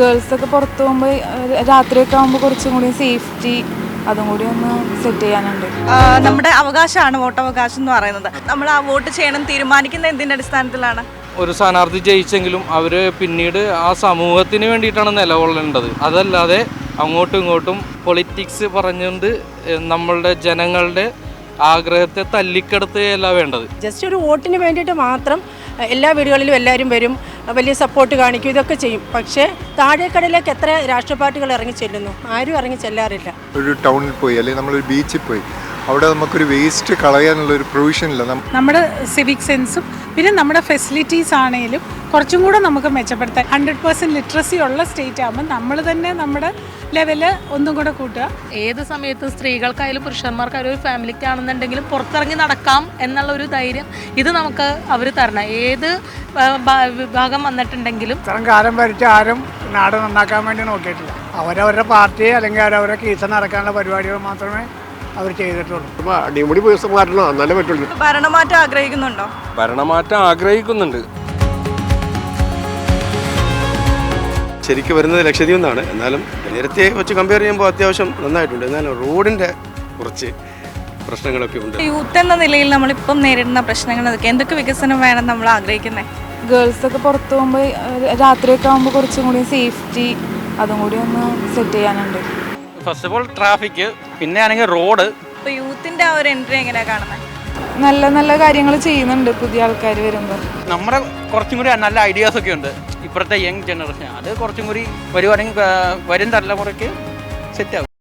Girls ഒക്കെ പുറത്ത് പോകുമ്പോൾ രാത്രിയൊക്കെ ആകുമ്പോൾ കുറച്ചും കൂടി സേഫ്റ്റി അതും കൂടി ഒന്ന് സെറ്റ് ചെയ്യാനുണ്ട്. നമ്മുടെ അവകാശമാണ് വോട്ടവകാശം എന്ന് പറയുന്നത്. നമ്മൾ ആ വോട്ട് ചെയ്യണം തീരുമാനിക്കുന്ന എന്തിന്റെ അടിസ്ഥാനത്തിലാണ്? ഒരു സ്ഥാനാർത്ഥി ജയിച്ചെങ്കിലും അവർ പിന്നീട് ആ സമൂഹത്തിന് വേണ്ടിയിട്ടാണ് നിലകൊള്ളേണ്ടത്. അതല്ലാതെ അങ്ങോട്ടും ഇങ്ങോട്ടും പൊളിറ്റിക്സ് പറഞ്ഞുകൊണ്ട് നമ്മളുടെ ജനങ്ങളുടെ ആഗ്രഹത്തെ തല്ലിക്കെടുത്തുകയല്ല വേണ്ടത്. ജസ്റ്റ് ഒരു വോട്ടിന് വേണ്ടിയിട്ട് മാത്രം എല്ലാ വീടുകളിലും എല്ലാവരും വരും വലിയ സപ്പോർട്ട് കാണിക്കും ഇതൊക്കെ ചെയ്യും. പക്ഷേ താഴേക്കടയിലേക്ക് എത്ര രാഷ്ട്രീയ പാർട്ടികൾ ഇറങ്ങി ചെല്ലുന്നു? ആരും ഇറങ്ങി ചെല്ലാറില്ല. ഒരു ടൗണിൽ പോയി അല്ലെങ്കിൽ നമ്മളൊരു ബീച്ചിൽ പോയി. അവിടെ നമുക്കൊരു വേസ്റ്റ് കളയാനുള്ള ഒരു പ്രൊവിഷൻ ഇല്ല നമ്മുടെ സിവിക് സെൻസും പിന്നെ നമ്മുടെ ഫെസിലിറ്റീസ് ആണെങ്കിലും കുറച്ചും കൂടെ നമുക്ക് മെച്ചപ്പെടുത്താൻ ഹൺഡ്രഡ് പെർസെന്റ് ലിറ്ററസി ഉള്ള സ്റ്റേറ്റ് ആകുമ്പോൾ നമ്മൾ തന്നെ നമ്മുടെ ലെവൽ ഒന്നും കൂടെ കൂട്ടുക. ഏത് സമയത്തും സ്ത്രീകൾക്കായാലും പുരുഷന്മാർക്കായാലും ഒരു ഫാമിലിക്കാണെന്നുണ്ടെങ്കിലും പുറത്തിറങ്ങി നടക്കാം എന്നുള്ള ഒരു ധൈര്യം ഇത് നമുക്ക് അവർ തരണം. ഏത് വിഭാഗം വന്നിട്ടുണ്ടെങ്കിലും ഇത്രയും കാലം ഭരിച്ച ആരും നാട് നന്നാക്കാൻ വേണ്ടി നോക്കിയിട്ടില്ല. അവരവരുടെ പാർട്ടി അല്ലെങ്കിൽ അവരവരുടെ കീസ നടക്കാനുള്ള പരിപാടികൾ മാത്രമേ അവർ ചെയ്തിട്ടുള്ളൂ. അപ്പോൾ അടിമുടി പേഴ്സൺ മാറ്റണം എന്നാലേ പറ്റുള്ളൂ. ഭരണമാറ്റം ആഗ്രഹിക്കുന്നുണ്ടോ? ഭരണമാറ്റം ആഗ്രഹിക്കുന്നുണ്ട്. ശരിക്കും വരുന്നത് ലക്ഷദ്വീപ് നിന്നാണ്. എന്നാലും നേരത്തെ വെച്ച് കമ്പയർ ചെയ്യുമ്പോൾ അത്യാവശ്യം നന്നായിട്ടുണ്ട്. എന്നാലും റോഡിന്റെ കുറച്ച് പ്രശ്നങ്ങളൊക്കെ ഉണ്ട്. യൂത്ത് എന്ന നിലയിൽ നമ്മളിപ്പം നേരിടുന്ന പ്രശ്നങ്ങൾ അതൊക്കെ എന്തൊക്കെ വികസനം വേണം നമ്മൾ ആഗ്രഹിക്കുന്നത് ഗേൾസ് ഒക്കെ പുറത്ത് പോകുമ്പോൾ രാത്രിയൊക്കെ ആകുമ്പോൾ കുറച്ചും കൂടി സേഫ്റ്റി അതും കൂടി ഒന്ന് സെറ്റ് ചെയ്യാനുണ്ട്. ഫസ്റ്റ് ഓഫ് ഓൾ ട്രാഫിക് പിന്നെ ആണെങ്കിൽ റോഡ് ഇപ്പോൾ യൂത്തിന്റെ ആ ഒരു എൻട്രി എങ്ങനെയാണ് കാണുന്നത് നല്ല നല്ല കാര്യങ്ങൾ ചെയ്യുന്നുണ്ട് പുതിയ ആൾക്കാർ വരുമ്പോൾ നമ്മുടെ കുറച്ചും കൂടി നല്ല ഐഡിയാസ് ഒക്കെ ഉണ്ട്. ഇപ്പോഴത്തെ യങ് ജനറേഷൻ. അത് കുറച്ചും കൂടി വരുവാണെങ്കിൽ വരും തലമുറയ്ക്ക് സെറ്റ് ആവും.